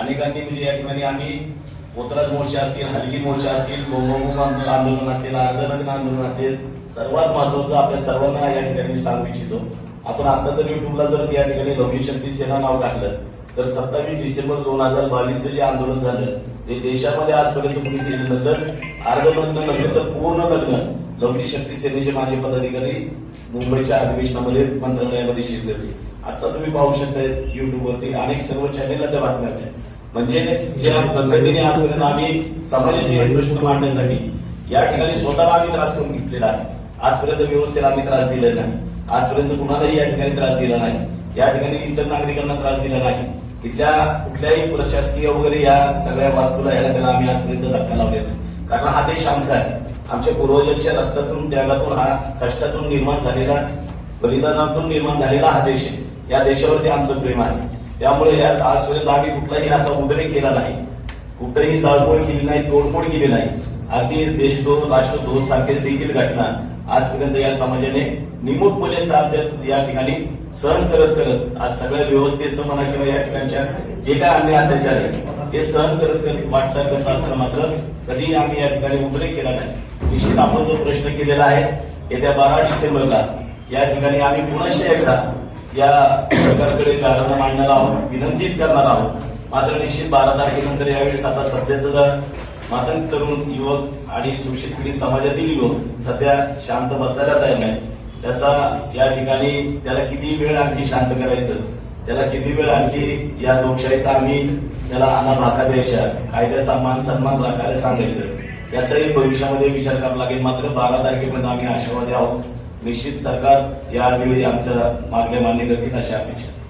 अनेकांनी म्हणजे या ठिकाणी आम्ही पोतराज मोर्चा असतील हलगी मोर्चा असतील गोमोगोम आंदोलन असेल अर्धनग्न आंदोलन असेल सर्वात महत्वाचं आपल्या सर्वांना या ठिकाणी सांगू इच्छितो. आपण आता जर युट्यूबला जर या ठिकाणी लवली शक्ती सेना नाव टाकलं तर सत्तावीस डिसेंबर दोन हजार बावीसचं जे आंदोलन झालं ते देशामध्ये आजपर्यंत कुणी केलं नसेल. अर्धनग्न नव्हे तर पूर्ण लग्न. लवली शक्ती सेनेचे माजी पदाधिकारी मुंबईच्या अधिवेशनामध्ये मंत्रालयामध्ये शिरले होते. आता तुम्ही पाहू शकता युट्यूबवरती अनेक सर्व चॅनेलला त्या बातम्या आहेत म्हणजे जे पद्धतीने आजपर्यंत आम्ही समाजाचे प्रश्न मांडण्यासाठी या ठिकाणी स्वतःला आम्ही त्रास करून घेतलेला आहे. आजपर्यंत व्यवस्थेला आम्ही त्रास दिलेला नाही. आजपर्यंत कुणालाही या ठिकाणी त्रास दिला नाही. या ठिकाणी इतर नागरिकांना त्रास दिला नाही. इथल्या कुठल्याही प्रशासकीय वगैरे या सगळ्या वास्तूला याला त्याला आम्ही आजपर्यंत धक्का लावलेला नाही. कारण हा देश आमचा आहे. आमच्या पूर्वजांच्या रक्तातून त्यागातून हा कष्टातून निर्माण झालेला बलिदानातून निर्माण झालेला हा देश आहे. या देशावरती आमचं प्रेम आहे. त्यामुळे यात आजपर्यंत आम्ही कुठलाही असा उद्रेक केला नाही. कुठेही जाळपोळ केली नाही तोडफोड केली नाही. अगदी देशद्रोह राष्ट्रद्रोह सारखे देखील घटना आजपर्यंत या समाजाने निमूटपणे साथ या ठिकाणी सहन करत करत आज सगळ्या व्यवस्थेचं म्हणा किंवा या ठिकाणच्या जे काय अन्य अत्याचार आहे ते सहन करत करत वाटचाल करत असताना मात्र कधी आम्ही या ठिकाणी उद्रेक केला नाही. निश्चित आपण जो प्रश्न केलेला आहे येत्या बारा डिसेंबरला या ठिकाणी आम्ही पुनश्च एकदा या सरकारकडे कारण मांडणार आहोत विनंतीच करणार आहोत. मात्र निश्चित बारा तारखेनंतर यावेळेस आता सध्याचा मातंग तरुण युवक आणि सुशिक्षित पिढी समाजातील युवक सध्या शांत बसायला तयार नाही त्याचा या ठिकाणी त्याला किती वेळ आणखी शांत करायचं? त्याला किती वेळ आणखी या लोकशाहीचा आम्ही त्याला अना भाका द्यायच्या? कायद्याचा मान सन्मान राखायला सांगायचं? याचाही भविष्यामध्ये विचार करावा लागेल. मात्र बारा तारखेपर्यंत आम्ही आशावादी आहोत. निश्चित सरकार या वेळी आमच्या मागण्या मान्य करतील अशी अपेक्षा.